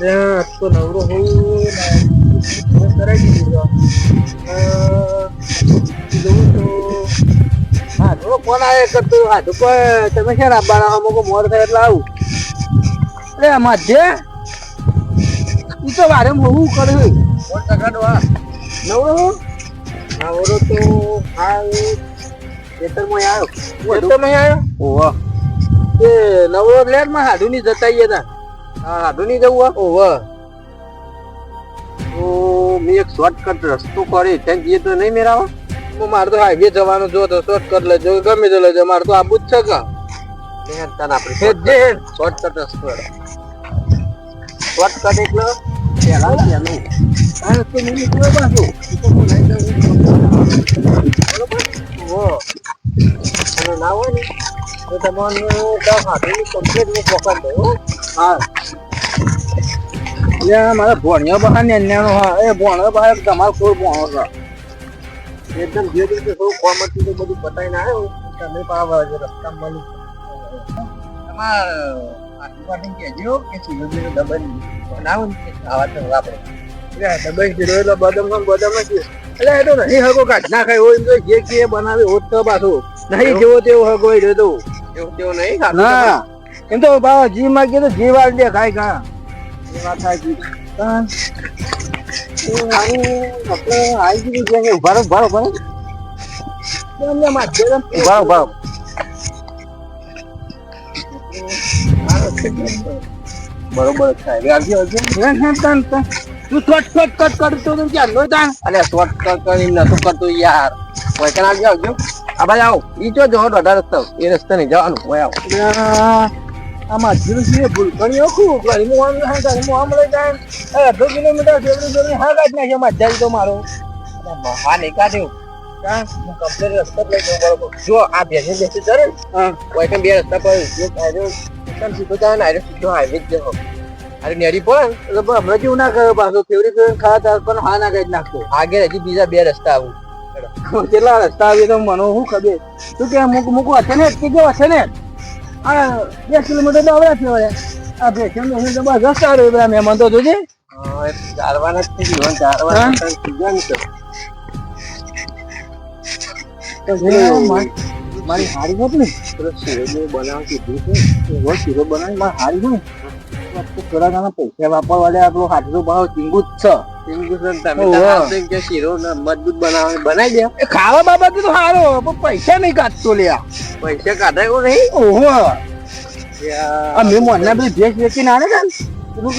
ત્યાં તો નવરો હોવું કરાવી દીધો તો. જોઉં તો. હા જો ફોન આવે કે હા તો તમે આવવાના હો મોકો મોડ થાય એટલે આવું. એટલે માધ્ય ઈ તો વારે હું કરે ટકાડો હા. નવરો હો? નવરો તો હાલ ખેતરમાં આવ્યો ખેતરમાં આવ્યો ઓવા એ નવરો લેટમાં સાધુ ની જતા તા. હા હાડું નહીં જવું ઓવા તો મેં એક શોર્ટકટ રસ્તો કરી ત્યાં જઈએ તો નહીં મેરાવા? હું મારે તો હાઈવે જવાનું જો તો શોર્ટકટ લેજો ગમે તે લેજો મારે તો આબુ જ છે કે? આપણે શોર્ટકટ રસ્તો શોર્ટકટ એટલે પહેલા ત્યાંનું આ તો નહીં નીકળ્યો બાજુ તો હું લઈ જાઉં બરોબર અને ના હોય ને તો તમને ત્યાં હાથની કમ્પ્લીટ હું પકડ દઉં હો. હા. એટલે મારા ભોણિયો બહાર ને અન્યાનો હા. એ ભોણિયો બહાર તમારો કોઈ ભોણો છે એકદમ જે રીતે થોડું કોમ તો બધું બતાવીને આવ્યો. તમે પાવા રસ્તા મળી. તમારે આટલું કહેજો કે ચીલો દબાઈ બનાવો ને આવા તો વાપરે. એટલે દબાઈ જીરો એટલે બદમ બદમ બદામ નથી એટલે એ તો નહીં હગો કાઢ ના ખાય હોય તો જે કે બનાવે હોત તો પાછું નહીં જેવો તેવો હગો હોય રહ્યો તો એવું તેવું નહીં ના એમ તો બાવા જી માગીએ તો જી વાર દે ખાય કા એ વાત સાચી પણ આપણે આવી ગયું છે કે ઊભા રહો ઊભા રહો ઊભા રહો ઊભા રહો બરોબર તન તું શોર્ટ શોર્ટ કટ કરતો તો ક્યાં નો તાન અલે શોર્ટ કટ કરી નતો કરતો યાર. ઓય કન આવજો આ ભાઈ આવો ઈ જો જો દોઢા રસ્તો. એ રસ્તે નહીં જવાનું ઓય આવો. આમાં જીવસીએ ભૂલ કરી ઓખું કરી હું આમ હા કરી હું આમ લઈ જાય. એ અડધો કિલોમીટર જેવડું જોડે હા કાઢ નાખ્યો જાય તો મારો. કાઢ્યું. કા? હું કમ્પ્લેટ રસ્તો જ લઈ જવું બરોબર. જો આ બેસી બેસી ચડે ને કોઈ બે રસ્તા પર જો કાઢ્યો સીધો જાય ને આરે સીધો હાઈવે જ જવો અરે નેરી પડે એટલે પણ હમણાં જેવું ના કર્યો પાછો? ફેવરી ફેવરી ખાવા તાર પણ હા ના કરી નાખતો. આગળ હજી બીજા બે રસ્તા આવું. કેટલા રસ્તા આવી તો મને શું ખબર? તું કે મૂક મૂકું હશે ને કે જો હશે ને? આ બે કિલોમીટર તો આવડે છે હવે. આ બે કિલોમીટર તો બસ રસ્તા રહ્યો બધા મહેમાન તો જોજે. ચારવાના જ થઈ ગયું ચારવાના મારી હારી હોત ને? શીરો બનાવ કીધું છે. શીરો બનાવી મારી હારી હોય ને તો પૈસા વાપરવા લે આપણો હાથનો ભાવ ચીંગુ જ છે. તો હાથ કે શીરો ને મજબૂત બનાવવાની બનાવી દે. ખાવા બાબતે તો સારો પણ પૈસા નહીં કાઢતો લે પૈસા કાઢાય નહીં? ઓહો. આ મેં મોરના બધી ભેંસ ને પેલું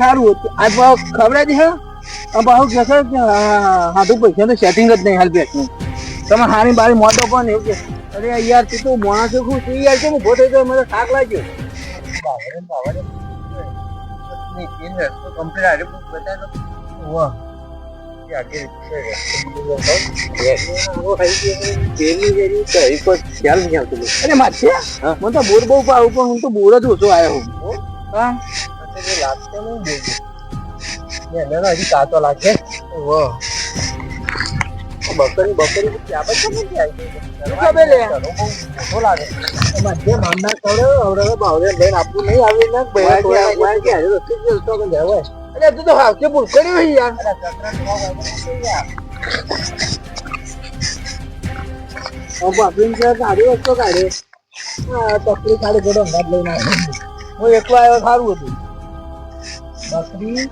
સારું હતું. આ ભાવ ખવડાવી દે આ ભાવ કે હાથું પૈસા તો સેટિંગ જ નહીં હાલ ભેંસનું. તમે હારી બારી મોટો પણ એવું કે અરે યાર તું તો માણસ ખુશ તું યાર કેમ ઊભો થઈ ગયો મને થાક લાગ્યો. અરે માથે મને. તો બોર બહુ પાવું પણ હું તો બોર જ ઓછો આવ્યો હું. હા? લાગતો નહીં હજી કાચો લાગે વાહ બકરી બકરી ક્યાં પછી ખબર લે? મોટો એમાં જે મામદાર કરે હવે ભાવને લઈને આપવું નહીં આવી ને વાય કે કે જાય અરે તું તો હાવ કે ભૂલ કરી હોય યાર. બાપીને ગાડી વસ્તુ કાઢે હા તકલીફ ઘોડો અંગાત લઈને આવ્યો હું એકલો આવ્યો સારું હતું. બકરી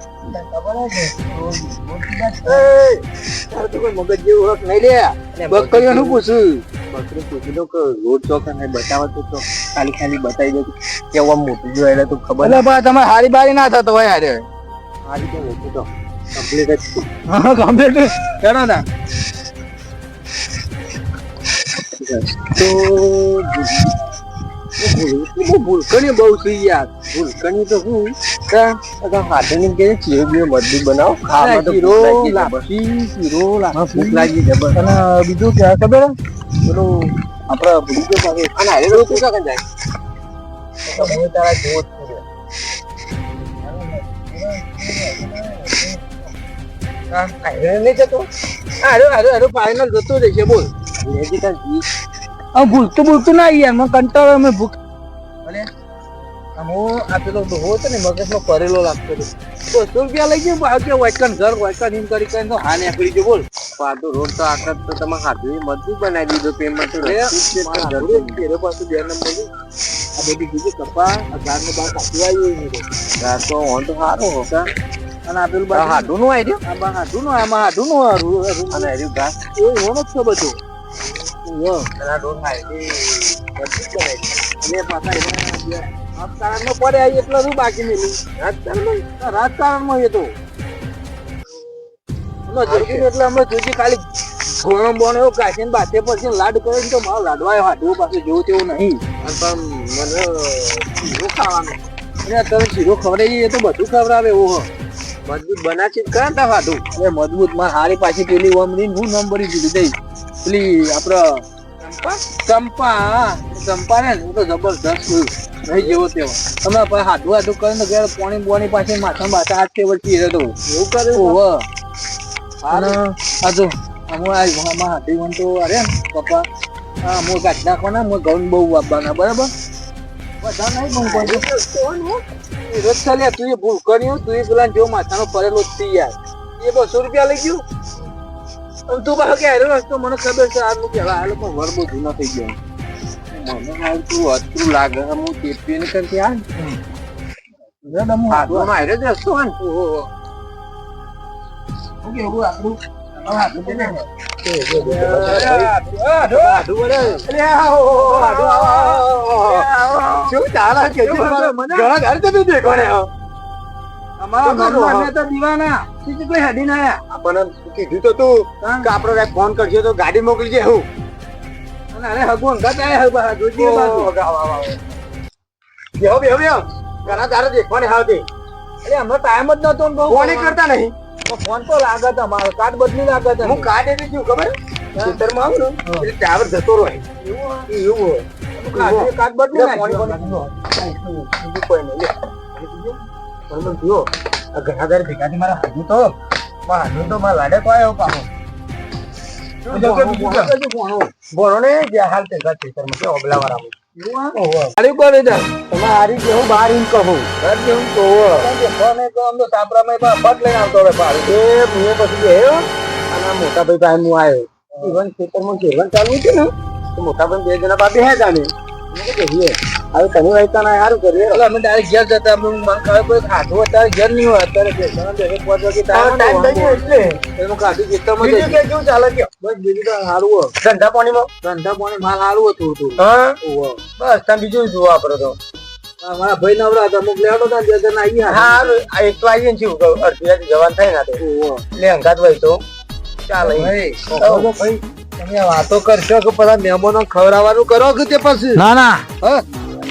હારી બારી ના થતો હારે હારી તો કમ્પ્લીટ જ. હા કમ્પ્લીટ ના. તો ભૂલકણી બહુ થઈ યાર. ભૂલકણી તો હું હાથની કે ચીરો બીરો મજબૂત બનાવો ખાવામાં તો ચીરો લાપસી ચીરો લાપસી લાગી જબર અને બીજું કે ખબર પેલું આપડે ભૂલી ગયો પાસે અને હારે તો તું કાકા જાય તો હું તારા જેવો જ છું હા હારે નહીં જતો હારે હારે હારે ફાઇનલ જતો રહેશે બોલ લેજી કાલ જી આ ભૂલતું ભૂલતું ના યાર કંટાળો અમે ભૂખ ભલે હું આ પેલો ડોહો હતો ને મગજમાં કરેલો લાગતો હતો. બસો રૂપિયા લઈ ગયો ભાવ વાઇકન ઘર વાઇકન એમ કરી કરીને તો હા નીકળી ગયો બોલ. પાડો રોડ તો આખા તો તમે હાથવી મજબૂત બનાવી દીધો પેમેન્ટ તો જરૂર તેરે પાસે બે નંબર આ બધી બીજી કપા ઝાડને બહાર કાપી આવી હોય ને તો. ઓન તો સારો હોતા અને આ પેલું બાજુ હાડું નું આવી આ આમાં હાડું નું આમાં હાડું નું અને હર્યું ઘાસ? એ એનો જ છે બધું. રોડ હાઈ મજબૂત બનાવી. અને પાછા એના રાજકારણમાં પડે આ એટલો શું બાકી મેલું રાજકારણમાં રાજકારણમાં એ તો. એટલે અમે જોઈશું ખાલી ઘોણો બોણો એવો કાઢીને બાતે પછી લાડ કરે ને તો મારો લાડવા હાડવું પાછું જોવું તેવું નહીં. પણ મને શીરો ખાવાનો. અને અત્યારે શીરો ખવડાવી એ તો બધું ખવડાવે એવું હો. મજબૂત બનાવશે જ કયા તા હાડું. એટલે મજબૂત. માં હારી પાછી પેલી ઓમરી હું નંબરી દીધી દઈ પેલી આપડે ચંપા? ચંપા ને હું તો જબરદસ્ત નહીં જેવો તેવો તમે. પછી હાથું હાથું કરીને ઘેર પોણી બોણી પાસે માથા માથા હાથ કે વચ્ચે એ એવું કરે ઓહો. અને? આ જો અમુ આ આમાં હાથી વન તો અરે પપ્પા હા હું કાઢ નાખવાના મો હું ઘઉં બહુ વાપવાના બરાબર? બધા નહીં પણ કોઈ રોજ ચાલ્યા તું એ ભૂલ કર્યું તું એ પેલા જો માથાનો પડેલો જ થી યાર. એ બસો રૂપિયા લઈ ગયું? તું પાસે કે હેરો રસ્તો મને ખબર છે આજનું પેલા આ લોકો વર બહુ જૂનો થઈ ગયો. મને હાલ તું અતરું લાગે. હું ચેતવી ને કરતી આ હાડું હાડું માં હારે જ રસ્તો હોય ને ઓહો ઓકે એવું આપણું. આપણને કીધું તો તું કે આપડે ફોન કરશે તો ગાડી મોકલી હું અને હગુ અંગાત આયા હગુ જોજે બાજુ. બેહો બેહો બેહો. ઘણા તારે દેખવાની હાવતી અરે હમણાં ટાઈમ જ નતો બહુ. ફોન કરતા નહીં. તો ફોન તો લાગે તમારો કાર્ડ બદલી લાગે છે. હું કાર્ડ એવી છું ખબર? ખેતરમાં આવું ને? એટલે ટાવર જતો રહે. એવું હોય. કાર્ડ બદલી નાખ્યો. ઘણા દાડે ભેગાથી મારા હાજુ તો. મારા હાથું તો મારા લાડે તો આવ્યો પાછો. બોલો ને તે કે કે બહાર ઈમ કહું જેવું તો કે આમ તો ફટ લઈને આવતો મેં પછી ગયો અને મોટા ભાઈ પાસે હું આવ્યો ઈવન ખેતરમાં ઘેરવાનું ચાલુ છે ને બે જણા પાસે હે હતા ને મેં કીધું, "જઈએ. હવે તમે વહીતા ના સારું કર્યું એટલે અમે ડાયરેક્ટ ઘેર જતા અમે મને ખબર પડી કે હાથું અત્યારે ઘેર નહીં હોય અત્યારે એક પાંચ વાગે ટાઈમ time થઈ ગયો એટલે. એનું કાઢી ખેતરમાં બીજું કે કેવું ચાલે કે? બસ બીજું તો સારું હોય. ધંધા પાણીમાં? ધંધા પાણી માલ સારું હતું થોડું. હા? બસ તમે બીજું જોવા આપણે તો મારા ભાઈ નવરા હતા અમુક લેવડો હતા ને બે જણા હા આ એક તો આવીએ ને અડધી રાતે જવાનું થાય ને તો. એટલે અંગાત હોય તો. ચાલે. ભાઈ, ભાઈ, તમે વાતો કરશો કે બધા મહેમાનો ખવડાવવાનું કરો કે તે પછી? ના ના. હા?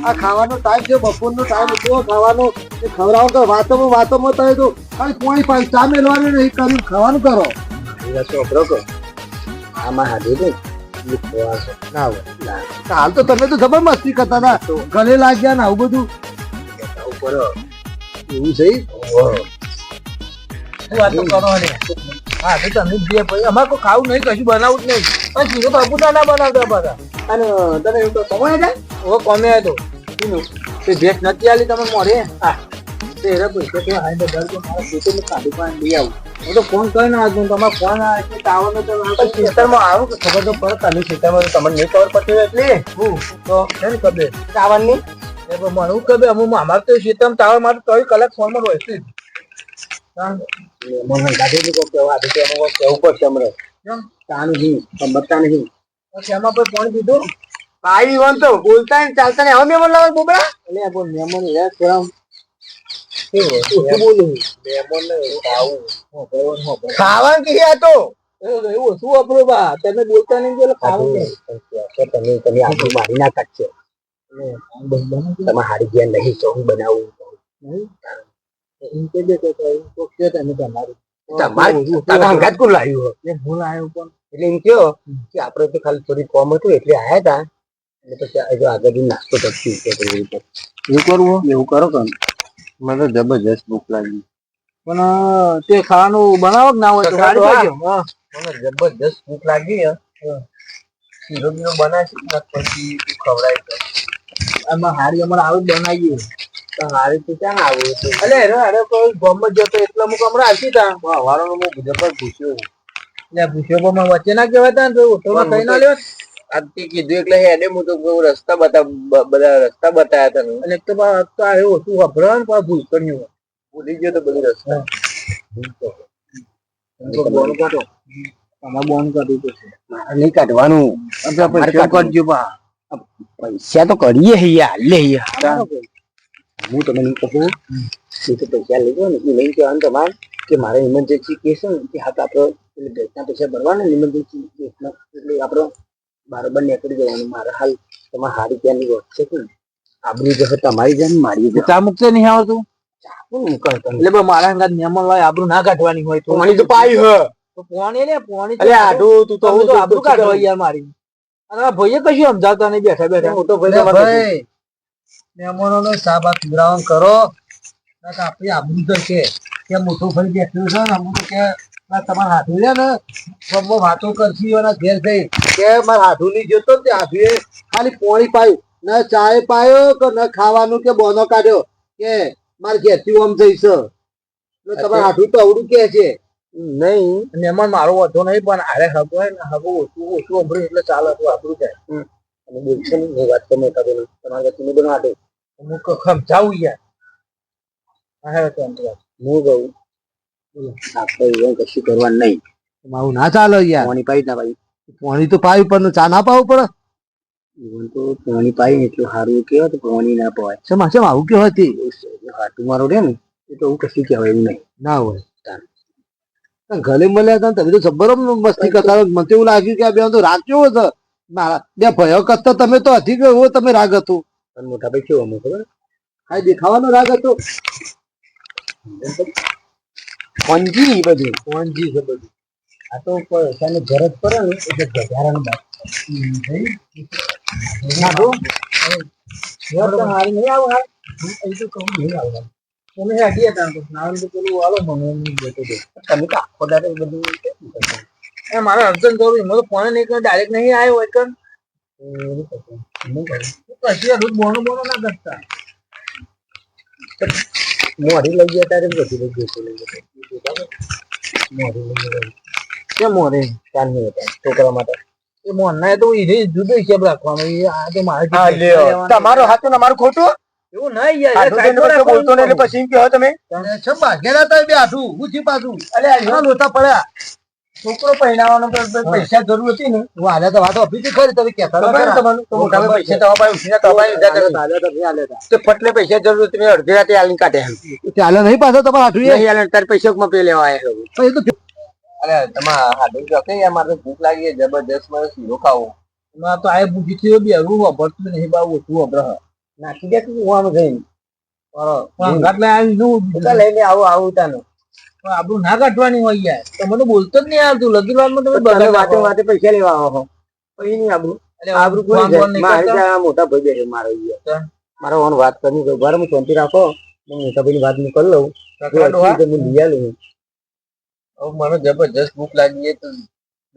આ ખાવાનો ટાઈમ છે બપોરનો ટાઈમ હતો ખાવાનો. એ ખવડાવો તો વાતોમાં વાતોમાં તમે તો ખાલી કોઈ પાસે ચા મેળવાનું નહીં કરી ખાવાનું કરો. છોકરો કહો? આમાં હાજર નહીં. હાલ તો તમે તો જબર મસ્તી કરતા હતા. ગળે લાગ્યા ને આવું બધું. એવું છે હા તો તમે જે ભાઈ. અમારે કોઈ ખાવું નહીં કશું બનાવવું જ નહીં. પણ શીરો તો ના બનાવતા બધા અને તને એવું તો સમય જાય ઓ કોમે હતો. શીનું? તે ભેટ નથી આલી તમે મોરે હા. તે રે પૈસા તો હાઈ તો દર મારા ખેતરમાં કાઢી પાણી લઈ આવું. હું તો ફોન કરીને હું તમારો ફોન આવે છે ટાવર નો તો ખેતરમાં આવું કે ખબર તો પડે તમે ખેતરમાં તમને નહીં ખબર પડતી એટલે. હું? તો છે ને કબે ચાવણની એ પણ હું કબે અમુક અમારે તો ખેતર ટાવર મારું ચોવીસ કલાક ફોનમાં હોય છે કેવું ની હતી પડશે હમણાં કેમ? ચા નહીં સમજતા નહીં પછી એમાં કોઈ પાણી પીધું ભાઈ વન તો બોલતા ને ચાલતા ને હવે મેં લાવો બોબડા? એટલે આ બોલ મહેમાન યાર કેમ ખાવાનું કે આ તો? એવું શું વાપરો બા? તમે બોલતા નહીં એટલે ખાવું નહીં. તમે તમે આખું મારી ના કાઢશે. તમે હારી ગયા નહીં તો હું બનાવું. તમારું એટલે એમ કયો કે આપડે તો ખાલી થોડી કોમ હતું એટલે આયા હતા એટલે પછી જો નાસ્તો એવું કરવું એવું કરો કે મને જબરજસ્ત ભૂખ લાગી. પણ તે ખાવાનું બનાવો ના હોય તો હા. હા. મને જબરજસ્ત ભૂખ લાગી હે. શીરો બીરો બનાવી પછી આમાં હારી અમારે આવું જ બનાવીએ. હારી તું ક્યાં આવું? છે અરે હેરો હેરો કોઈ ગોમમાં જતો એટલે અમુક હમણાં આવતી તા. હવારો હું જબર પૂછ્યો એટલે પૂછ્યો પણ વચ્ચે ના કહેવાય તા ને તો કઈ ના લ્યો આજથી કીધું એટલે હેડે હું તો રસ્તા બતા બધા રસ્તા બતાયા તને અને તો તો આવ્યો તું ખબર ને ભૂલ કર્યું ભૂલી ગયો તો બધું રસ્તા. બોન કાઢો. તમારે બોન કાઢવું પડશે નહીં કાઢવાનું. પૈસા તો કરીએ હે યાર લે યાર. હું તમને કહું એ તો પૈસા લઈ જાઓ ને. એ લઈને કહેવાનું તમારે કે મારે ઇમરજન્સી કેસ છે ને કે હા તો એટલે બેંકના પૈસા ભરવાના ને ઇમરજન્સી કેસના એટલે આપણે બરાબર નીકળી જવાનું. મારે હાલ તમારે હારી ત્યાંની વાત છે કે આબરૂ જશે તમારી જાય ને મારી જાય ચા મુકતે નહીં આવડતું? કોણ એટલે મારા અંગાત નિયમન લાય આબરૂ ના કાઢવાની હોય તો. પાણી તો પાઈ હ. તો પોણી ને પોણી અલે આઢું તું તો હું તો આબરૂ કાઢવા યાર મારી. અને ભાઈએ કશું સમજાવતા નહીં બેઠા બેઠા. મોટો ભાઈ અલે તમારે નો સાબા પીવડાવવાનું કરો. આપણી આબરૂ તો છે. કે મોટો ભાઈ બેઠો છે ને અમુક તો કે તમારા હાથું છે ને વાતો કરશી એના ઘેર જઈ કે મારા હાથું નહીં જોતો ને તે હાથુએ ખાલી પોણી પાયું. ન ચાય પાયો કે ન ખાવાનું કે બોનો કાઢ્યો. કે મારે ઘેરથી ઓમ જઈશ. તમારે હાથું તો અવડું કે છે. નહીં. મહેમાન મારો વધો નહીં પણ આરે હગો હોય ને હગો ઓછું ઓછું અભરું એટલે ચાલે તો આપણું જાય. અને બોલશે ને વાત તો મોટા ભાઈ તમારે તમે બધું આટો હું ક- સમજાવું યાર. હા તો એમ. હું કહું? આપણે કશું કરવાનું નહીં. મારું ના ચાલે યાર. પાઈ ના ભાઈ પાણી તો પાયું પણ ચા ના પાવું પડે? મને તો પાણી પાઈ ને એટલું સારું કહેવાય તો પાણી ના પવાય. શેમાં છે આવું કે હતી હાટું મારું રે ને એ તો એવું કશું કહેવાય એવું નહીં. ના હોય. ગલે મળ્યા હતા તમે તો જબ્બર મસ્તી કરતા મને તો એવું લાગ્યું કે આ બે તો રાગ કેવો છે મારા બે ભયો કરતા તમે તો અધિક એવો તમે રાગ હતો. પણ મોટા ભાઈ કેવો અમે ખબર? હા દેખાવાનો રાગ હતો. પંજી બધું. કોણજી છે બધું. આ તો પૈસાની જરૂરત પડે ને એટલે ગજારાની વાત નાખો. ઘર તો મારી નહીં આવું હાલ એ તો કહું નહીં આવવાનું તમે હેડી હતા તો નાવાનું તો પેલું વાળો મને એમ જતો હતો. તમે તો આખો દાડો એ બધું કેમ કરતા? એ મારે અડચણ જરૂર એમાં તો ફોન નહીં કર્યો ડાયરેક્ટ નહીં આવ્યો હોય કન એ એવું કરતા. નહીં કરું. કશી હજુ બોનો બોનો ના કરતા મોઢી લઈ ગયા ત્યારે બધું લઈ ગયું લઈ ગયા મોઢી લઈ ગયા કેમ મોરે હતા છોકરા માટે? એ મોહનના તો ઈ જુદો હિસાબ રાખવાનો. એ આ તો મારે તમારો હાથું ને અમારું ખોટું? એવું નહીં યાર હાથું બોલતો ને એટલે પછી એમ કહો તમે. છે ભાગેલા તો બે આઠું હું થી પાછું? અલે આ લોતા પડ્યા. છોકરો પહેરાવાનો પૈસા જરૂર હતી ને. હું હાલે તો વાત અભી ખરી તમે ખરા. તમને? તો ભાઈ પૈસા તમારા પાસે તો તો. પૈસા જરૂર હતી મેં અડધી રાતે આલીને કાઢ્યા ચાલે નહીં પાછો તમારે હાથું નહીં આલે તારે પૈસા માં પે લેવા આવ્યા તો અરે તમારા હાડું જો કે યાર મારે ભૂખ લાગી છે જબરદસ્ત મારે શીરો ખાવો. એમાં તો આય ભૂખી થયો બી હરવું વાપરતું નહીં બા ઓછું વપરાય. નાખી દે તું આમ જઈને. પણ ગાંઠ લઈ આવી નું લઈને આવો આવું તાનું પણ આપણું ના કાઢવાની હોય યાર. તમે તો બોલતો જ નહીં આવતું. લગી વારમાં તમે તમે બધા વાતે વાતે પૈસા લેવા આવો પછી નહીં આબરું. આબરું કોઈ મારે મોટા ભાઈ બેઠો મારો ઈ. મારો ઓન વાત કરી બરાબર શાંતિ રાખો. હું મોટા ભાઈ વાત હું કરી લઉં. તો લઈ આલું. હવે મને જબરજસ્ત ભૂખ લાગી તો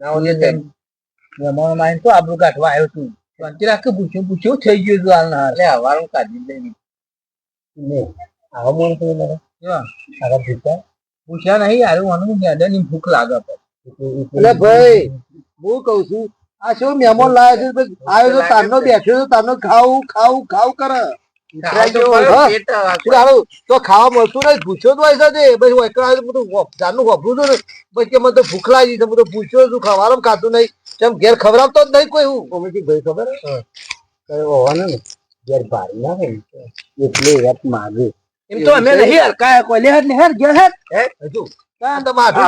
ના હોય તેમ મહેમાનો માં તો આબરૂ કાઢવા આવ્યો છું. શાંતિ રાખે પૂછ્યું પૂછ્યું થઈ ગયું હતું હાલ. ના એટલે હવાનું કાઢી નહીં નહીં આવા બોલ તો મને. કેવા? આવા ભૂખા પૂછ્યા નહીં યાર મને હેડેની ભૂખ લાગે એટલે ભાઈ હું કઉ છું આ શું મહેમાન લાવ્યા છે? આવ્યો તો તારનો બેઠ્યો તો તારનો ખાવું ખાવું ખાવું કરે? તો ખાવા મળતું નહીં પૂછ્યો તો હોય પછી એકલા બધું વોપ- વાપરું છું ને. પછી મને તો ભૂખ લાગી છે બધું પૂછ્યો છું ખાવાનું ખાતું નહીં. કેમ ઘેર ખવડાવતો જ નહીં કોઈ હું. કોમેડી ભાઈ ખબર હોવાનો ને? ઘેર ભારી ના હોય એટલે વાત માગે. એમ તો અમે નહીં હરકાયા કોઈ લેહર લેહર ઘેર હેર. હે? હજુ. કાં તો માથું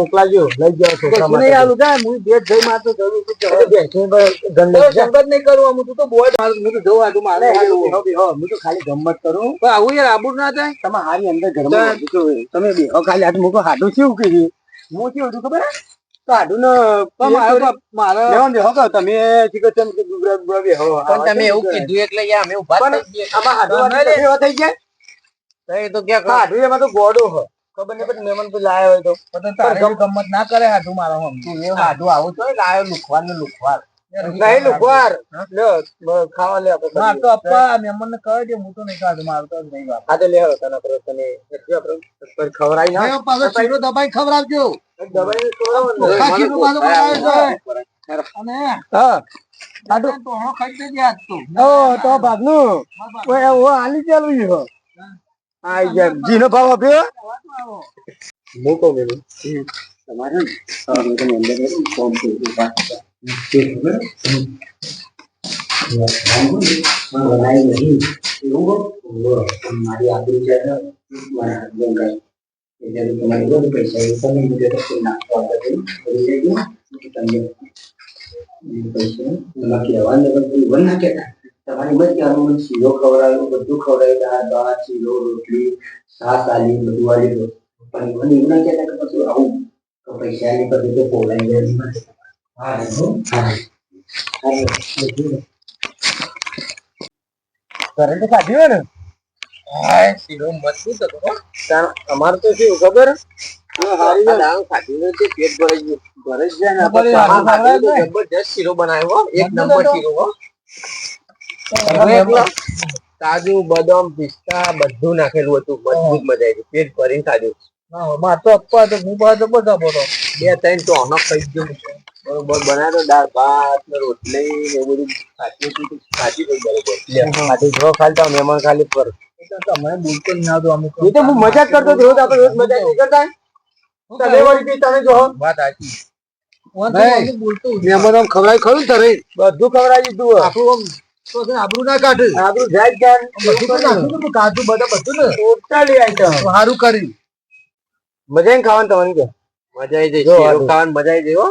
મોકલાજો લઈ જાઓ ખાલી ગમત કરું. આવું યાર આબુ ના થાય? તમે હારી અંદર તો તમે બે. ખાલી હાથ મૂકો. હાડું શું કર્યું હું શું હતું ખબર મારે. તમે પણ એવું કીધું એટલે અમે ઊભા થઈ ગયા. એ તો ક્યાં હાડું એમાં તો ગોડો હ. ખબર નહીં પછી મહેમાન કોઈ લાયા હોય તો. પણ તારે ગમત ના કરે હાડું મારા હમ તું એ હાડું આવું તો લાયો લુખવાર ને લુખવાર નહીં લુકવાર લ્યો બ- ખાવા લે કરીએ. તો અપ્પા મહેમાન ને કહે છે હું તો નહીં ખાધું મારું તો નહીં વાત હા તો લે હવે તને આપણે તને પર ખવડાવી ના પાછો શીરો દબાઈ ખવડાવજો. દબાઈને ખવડાવવાનું. ઓખા મને શીરો પાછો બનાવ્યો અને હા. હાડું તો હો ખાઈ દેજે આજ તો. ઓ તો ભાગનું. ઓય ઓ આલી ચાલુ છે. જીનો ભાવ આપ્યો? હું તમારે ને? અંદર ફોર્મ મારી બધું પૈસા એ. બધી પૈસા એમાં કહેવાનું બધું બંધ નાખ્યા. તમારી કહેવાનું મને શીરો ખવડાવ્યો બધું ખવડાવ્યું દાળ ભાત રોટલી શાક આલી બધું દો પણ મને એવું ના કહેતા કે પછી આવું તો પૈસા ની પછી તો પોલાઈ જાય બધું. કરંટ કાઢ્યો ને હાય શીરો મજબૂત હતો અમારે તો શું ખબર આ દાળ ખાધીને તે પેટ ભરાઈ ગયું ભરાઈ જ જાય ને ખબર આપણે છે, સામાન આનું ખાધું તો જબરજસ્ત શીરો બનાવ્યો એક નંબર શીરો હો હવે કાજુ બદામ પિસ્તા બધું નાખેલું હતું મજબૂત મજા આવી પેટ ભરીને ખાધું માર તો અપ્પા તો હું પાછો બધા બે ત્રણ તો અનક જ ગયું બરોબર બનાવ્યો દાળ ભાત ને રોટલી ને બધું હતી બરોબર. જો મહેમાન ખાલી પર. તમે એ તો હું મજાક કરતો રોજ આપણે રોજ મજાક નહીં કરતા. તમે વળી તમે જો વાત સાચી. મહેમાન ખવડાવી ખરું તારે. બધું ખવડાવી દીધું આપણું આબરૂ ના કાઢે. આપણું જાય જ જાય બધું કાજુ બધા બધું ને. ટોટલી આઈટમ સારું કરી. મજા ખાવાનું તમારી કે? મજા આવી જાય જો ખાવાની મજા આવી જાય હો.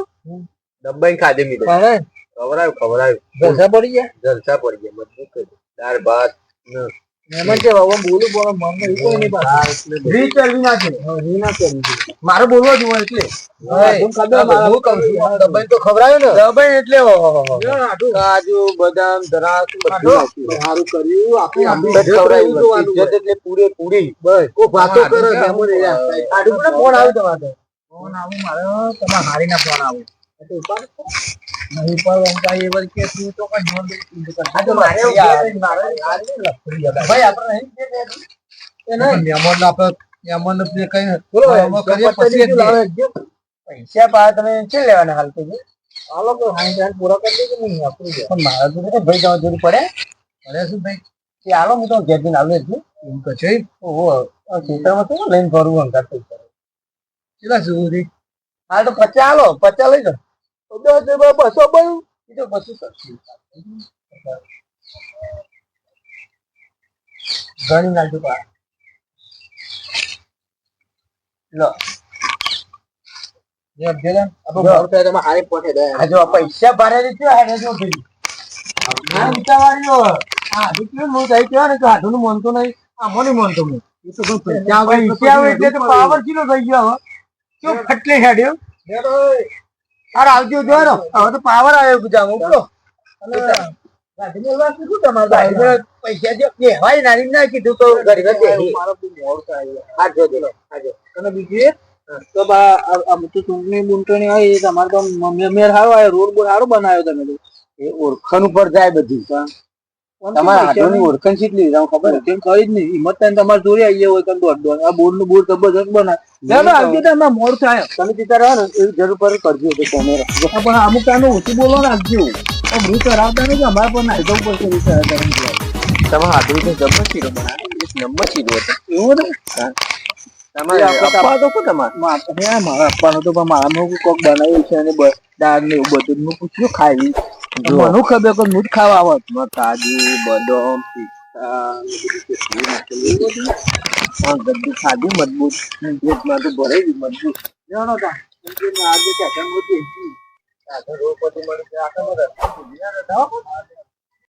ડબ્બાઈ ખાધે મીધે પણ ખવડાવ્યું ખવડાવ્યું જલસા પડી ગયા? જલસા પડી ગયા મજબૂત કરી દાળ ભાત ને મહેમાન છે બાબા બોલું બોલો મન એવું કોઈ નહીં પાછું. રી ને ના છે રી ના કરવી. મારે બોલવા જ હોય એટલે. બધું ખાધું, મારા હું કહું છું. દબાઈ તો ખવડાવ્યું ને? દબાઈ એટલે કાજુ બદામ દ્રાક્ષ બધું સારું કર્યું. આખી ઇજ્જત ખવડાવી ઇજ્જત એટલે પૂરેપૂરી બસ. કોઈ વાતો કરે યાર. આડું ફોન આવ્યો તમારે? ફોન આવું મારે તમારે હારીના ફોન આવું. મારે ભાઈ આપણે હાલ જરૂર પડે અરે શું ભાઈ કે આલો હું તો ઘેર જઈને આવું છું છે ઓહો ખેતરમાં તો લઈને ફરવું સુધી હાલ તો પચાસ આલો, પચાસ લઈ જાઓ. દસ બા બસો બયું બીજો બસો ઘણી નાખજો પા લો. પૈસા ભરેલી છે હેડે ના ને નું માનતો નહીં આમાં નહીં. માનતો નહીં પૈસા આવે એટલે પાવર કિલો થઈ ગયો હવે કેવું ફટલે હેડ્યો? અરે આવજો જો હવે તો પાવર આવ્યો તમારે ભાઈ પૈસા જે કહેવાય નાની ના કીધું તો અને બીજું તો બા આ- આ ચૂંટણી બૂંટણી હોય એ તમારે તો મેર સારો આવ્યો રોડ બોડ સારો બનાવ્યો તમે તો. એ ઓળખાણ ઉપર જાય બધું. તમારા હાથોની ઓળખાણ કેટલી તમને ખબર કેમ ખરી જ નહીં. હિંમત થાય તમારે જોડે આવીએ હોય તો દોઢ દોઢ આ બોર્ડનું બોર્ડ જબરજસ્ત બનાવે. ના ના આવજો તમે મોડ થાય. તમે સીધા રહો ને એવી જરૂર પર કરજો તો કેમેરો પણ અમુક ટાઈમે ઓછું બોલો રાખજો હું કરાવતા નથી અમારે પણ નાઈ જવું પડશે એવું કરાવતા નથી. તમારા તો જબર શીરો બનાવે. એક નંબર શીરો હતો. એવું ને તમારે આપવા તો કો તમારે? મારા આપવાનો તો પણ મારામાં કોક બનાવ્યું છે અને દાળ ને એવું બધું પૂછ્યું ખાવી મને ખબર કે મૂઠ ખાવા આવત? કાજુ, બદામ, પિસ્તા બધું ખાધું મજબૂત. પેટમાં તો ભરાઈ ગયું મજબૂત. જાણો તા આજે ક્યાં. ચાકર રોજ પછી મળે.